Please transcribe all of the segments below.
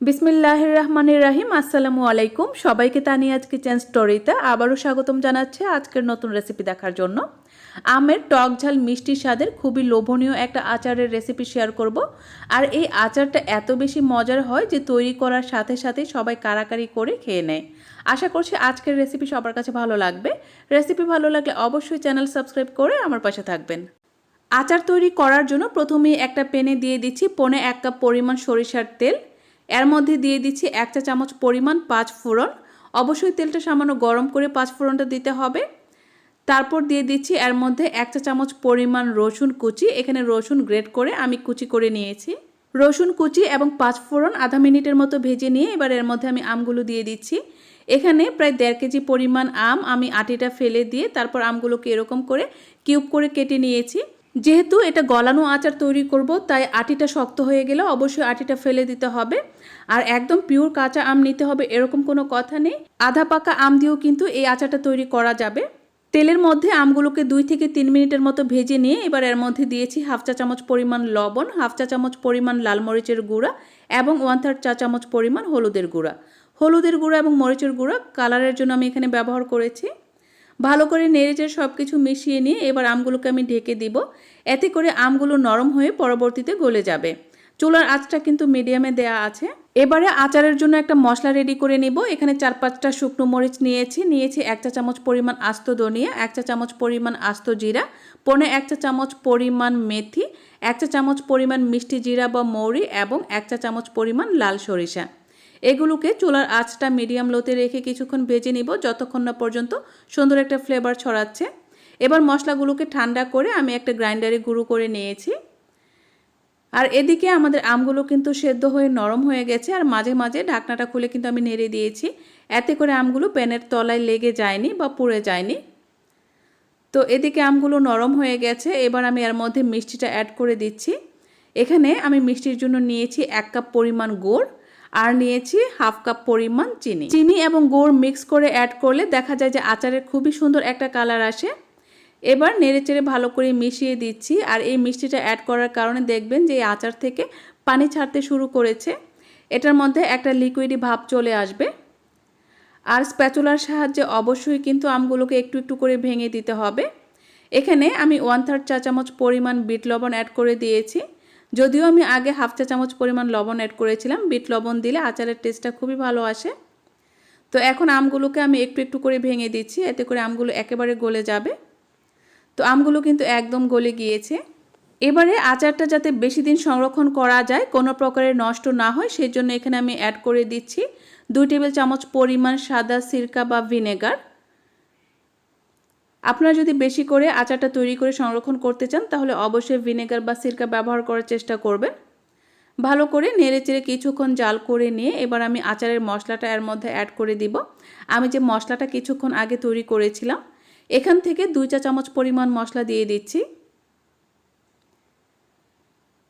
বিসমিল্লাহ রহমানির রাহিম আসসালামু আলাইকুম। সবাইকে তানিয়াজ কিচেন স্টোরিতে আবারও স্বাগতম জানাচ্ছে আজকের নতুন রেসিপি দেখার জন্য। আমের টক ঝাল মিষ্টি স্বাদের খুবই লোভনীয় একটা আচারের রেসিপি শেয়ার করব। আর এই আচারটা এত বেশি মজার হয় যে তৈরি করার সাথে সাথে সবাই কারাকারি করে খেয়ে নেয়। আশা করছি আজকের রেসিপি সবার কাছে ভালো লাগবে। রেসিপি ভালো লাগলে অবশ্যই চ্যানেল সাবস্ক্রাইব করে আমার পাশে থাকবেন। আচার তৈরি করার জন্য প্রথমেই একটা পেনে দিয়ে দিচ্ছি পনে এক কাপ পরিমাণ সরিষার তেল। এর মধ্যে দিয়ে দিচ্ছি এক চা চামচ পরিমাণ পাঁচ ফোড়ন। অবশ্যই তেলটা সামান্য গরম করে পাঁচ ফোড়নটা দিতে হবে। তারপর দিয়ে দিচ্ছি এর মধ্যে এক চা চামচ পরিমাণ রসুন কুচি। এখানে রসুন গ্রেট করে আমি কুচি করে নিয়েছি। রসুন কুচি এবং পাঁচ ফোড়ন আধা মিনিটের মতো ভেজে নিয়ে এবার এর মধ্যে আমি আমগুলো দিয়ে দিচ্ছি। এখানে প্রায় দেড় কেজি পরিমাণ আম আমি আটিটা ফেলে দিয়ে তারপর আমগুলোকে এরকম করে কিউব করে কেটে নিয়েছি। যেহেতু এটা গলানো আচার তৈরি করব, তাই আটিটা শক্ত হয়ে গেলে অবশ্যই আটিটা ফেলে দিতে হবে। আর একদম পিওর কাঁচা আম নিতে হবে, এরকম কোনো কথা নেই। আধা পাকা আম দিয়েও কিন্তু এই আচারটা তৈরি করা যাবে। তেলের মধ্যে আমগুলোকে দুই থেকে তিন মিনিটের মতো ভেজে নিয়ে এবার এর মধ্যে দিয়েছি হাফ চা চামচ পরিমাণ লবণ, হাফ চা চামচ পরিমাণ লাল মরিচের গুঁড়া এবং ওয়ান থার্ড চা চামচ পরিমাণ হলুদের গুঁড়া। হলুদের গুঁড়া এবং মরিচের গুঁড়া কালারের জন্য আমি এখানে ব্যবহার করেছি। ভালো করে নেড়েচেড়ে সব কিছু মিশিয়ে নিয়ে এবার আমগুলোকে আমি ঢেকে দিব। এতে করে আমগুলো নরম হয়ে পরবর্তীতে গলে যাবে। চুলার আঁচটা কিন্তু মিডিয়ামে দেয়া আছে। এবারে আচারের জন্য একটা মশলা রেডি করে নিব। এখানে চার পাঁচটা শুকনো মরিচ নিয়েছি। নিয়েছি এক চা চামচ পরিমাণ আস্ত ধনিয়া, এক চা চামচ পরিমাণ আস্ত জিরা, পনে এক চা চামচ পরিমাণ মেথি, এক চা চামচ পরিমাণ মিষ্টি জিরা বা মৌরি এবং এক চা চামচ পরিমাণ লাল সরিষা। এগুলোকে চুলার আঁচটা মিডিয়াম লোতে রেখে কিছুক্ষণ ভেজে নিব, যতক্ষণ না পর্যন্ত সুন্দর একটা ফ্লেভার ছড়াচ্ছে। এবার মশলাগুলোকে ঠান্ডা করে আমি একটা গ্রাইন্ডারে গুঁড়ো করে নিয়েছি। আর এদিকে আমাদের আমগুলো কিন্তু সেদ্ধ হয়ে নরম হয়ে গেছে, আর মাঝে মাঝে ঢাকনাটা খুলে কিন্তু আমি নেড়ে দিয়েছি। এতে করে আমগুলো প্যানের তলায় লেগে যায়নি বা পুড়ে যায়নি। তো এদিকে আমগুলো নরম হয়ে গেছে, এবার আমি এর মধ্যে মিষ্টিটা অ্যাড করে দিচ্ছি। এখানে আমি মিষ্টির জন্য নিয়েছি এক কাপ পরিমাণ গুড়। আর নিয়েছি হাফ কাপ পরিমাণ চিনি। চিনি এবং গুড় মিক্স করে অ্যাড করলে দেখা যায় যে আচারের খুবই সুন্দর একটা কালার আসে। এবার নেড়েচেড়ে ভালো করে মিশিয়ে দিচ্ছি আর এই মিষ্টিটা অ্যাড করার কারণে দেখবেন যে এই আচার থেকে পানি ছাড়তে শুরু করেছে। এটার মধ্যে একটা লিকুইডি ভাব চলে আসবে। আর স্প্যাচুলার সাহায্যে অবশ্যই কিন্তু আমগুলোকে একটু একটু করে ভেঙে দিতে হবে। এখানে আমি ওয়ান থার্ড চা চামচ পরিমাণ বিট লবণ অ্যাড করে দিয়েছি। যদিও আমি আগে হাফ চা চামচ পরিমাণ লবণ অ্যাড করেছিলাম, বিট লবণ দিলে আচারের টেস্টটা খুবই ভালো আসে। তো এখন আমগুলোকে আমি একটু একটু করে ভেঙে দিচ্ছি, এতে করে আমগুলো একেবারে গলে যাবে। তো আমগুলো কিন্তু একদম গলে গিয়েছে। এবারে আচারটা যাতে বেশি দিন সংরক্ষণ করা যায়, কোনো প্রকারের নষ্ট না হয় সেই জন্য এখানে আমি অ্যাড করে দিচ্ছি দুই টেবিল চামচ পরিমাণ সাদা সিরকা বা ভিনেগার। আপনারা যদি বেশি করে আচারটা তৈরি করে সংরক্ষণ করতে চান, তাহলে অবশ্যই ভিনেগার বা সিরকা ব্যবহার করার চেষ্টা করবেন। ভালো করে নেড়ে চেড়ে কিছুক্ষণ জাল করে নিয়ে এবার আমি আচারের মশলাটা এর মধ্যে অ্যাড করে দিব। আমি যে মশলাটা কিছুক্ষণ আগে তৈরি করেছিলাম, এখান থেকে দুই চা চামচ পরিমাণ মশলা দিয়ে দিচ্ছি।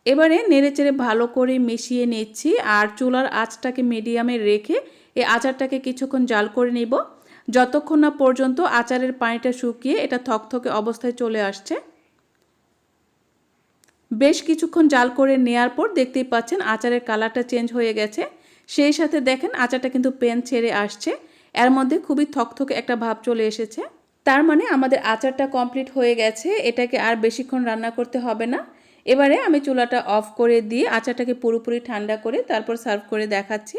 এবারে নেড়েচেড়ে ভালো করে মিশিয়ে নিচ্ছি আর চুলার আঁচটাকে মিডিয়ামে রেখে এই আচারটাকে কিছুক্ষণ জাল করে নিব। যতক্ষণ না পর্যন্ত আচারের পানিটা শুকিয়ে এটা থকথকে অবস্থায় চলে আসছে। বেশ কিছুক্ষণ জাল করে নেয়ার পর দেখতেই পাচ্ছেন আচারের কালারটা চেঞ্জ হয়ে গেছে। সেই সাথে দেখেন আচারটা কিন্তু পেন ছেড়ে আসছে। এর মধ্যে খুবই থকথকে একটা ভাব চলে এসেছে। তার মানে আমাদের আচারটা কমপ্লিট হয়ে গেছে, এটাকে আর বেশিক্ষণ রান্না করতে হবে না। এবারে আমি চুলাটা অফ করে দিয়ে আচারটাকে পুরোপুরি ঠান্ডা করে তারপর সার্ভ করে দেখাচ্ছি।